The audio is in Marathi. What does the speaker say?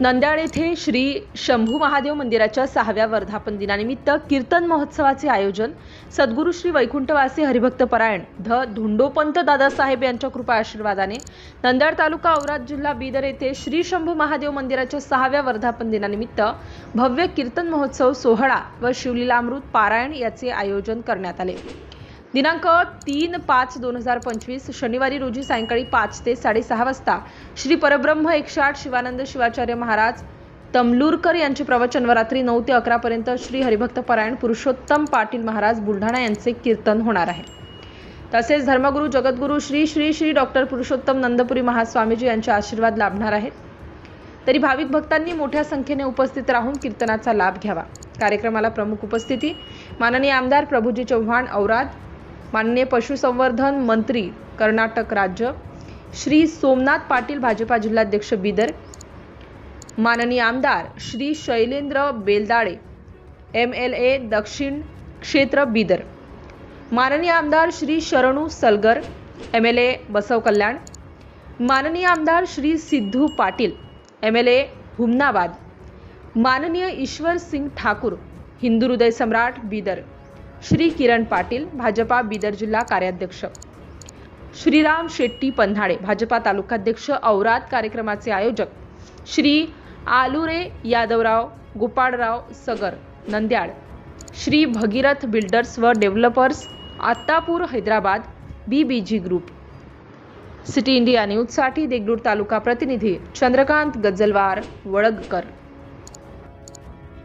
नंद्याळ येथे श्री शंभू महादेव मंदिराच्या सहाव्या वर्धापन दिनानिमित्त कीर्तन महोत्सवाचे आयोजन सद्गुरू श्री वैकुंठवासी हरिभक्त परायण ध धुंडोपंत दादासाहेब यांच्या कृपा आशीर्वादाने नंद्याळ तालुका औराद जिल्हा बीदर येथे श्री शंभू महादेव मंदिराच्या सहाव्या वर्धापन दिनानिमित्त भव्य कीर्तन महोत्सव सोहळा व शिवलीलामृत पारायण याचे आयोजन करण्यात आले. दिनांक तीन पाच दोन हजार पंचवीस शनिवारी रोजी सायंकाळी पाच ते साडेसहा वाजता श्री परब्रह्म एकशे आठ शिवानंद शिवाचार्य महाराज तमलूरकर यांचे प्रवचन व रात्री नऊ ते अकरापर्यंत श्री हरिभक्त परायण पुरुषोत्तम पाटील महाराज बुलढाणा यांचे कीर्तन होणार आहे. तसेच धर्मगुरू जगद्गुरू श्री श्री श्री डॉक्टर पुरुषोत्तम नंदपुरी महास्वामीजी यांचे आशीर्वाद लाभणार आहेत. तरी भाविक भक्तांनी मोठ्या संख्येने उपस्थित राहून कीर्तनाचा लाभ घ्यावा. कार्यक्रमाला प्रमुख उपस्थिती माननीय आमदार प्रभूजी चव्हाण औराद माननीय पशुसंवर्धन मंत्री कर्नाटक राज्य. श्री सोमनाथ पाटील भाजपा जिल्हाध्यक्ष बिदर. माननीय आमदार Shri Shailendra Beldale M L A दक्षिण क्षेत्र बिदर. माननीय आमदार Shri Sharanu Salgar M L A Basav Kalyan. माननीय आमदार Shri Siddhu Patil M L A Humnabad. माननीय ईश्वर सिंग ठाकूर हिंदू हृदय सम्राट बिदर. श्री किरण पाटील भाजपा बिदर जिल्हा कार्याध्यक्ष. श्रीराम शेट्टी पन्हाळे भाजपा तालुकाध्यक्ष औराद कार्यक्रमाचे आयोजक. श्री आलुरे यादवराव गोपाळराव सगर नंद्याळ. श्री भगीरथ बिल्डर्स व developers Attapur Hyderabad B B G group. City India न्यूजसाठी देगलूर तालुका प्रतिनिधी चंद्रकांत गजलवार वळगकर.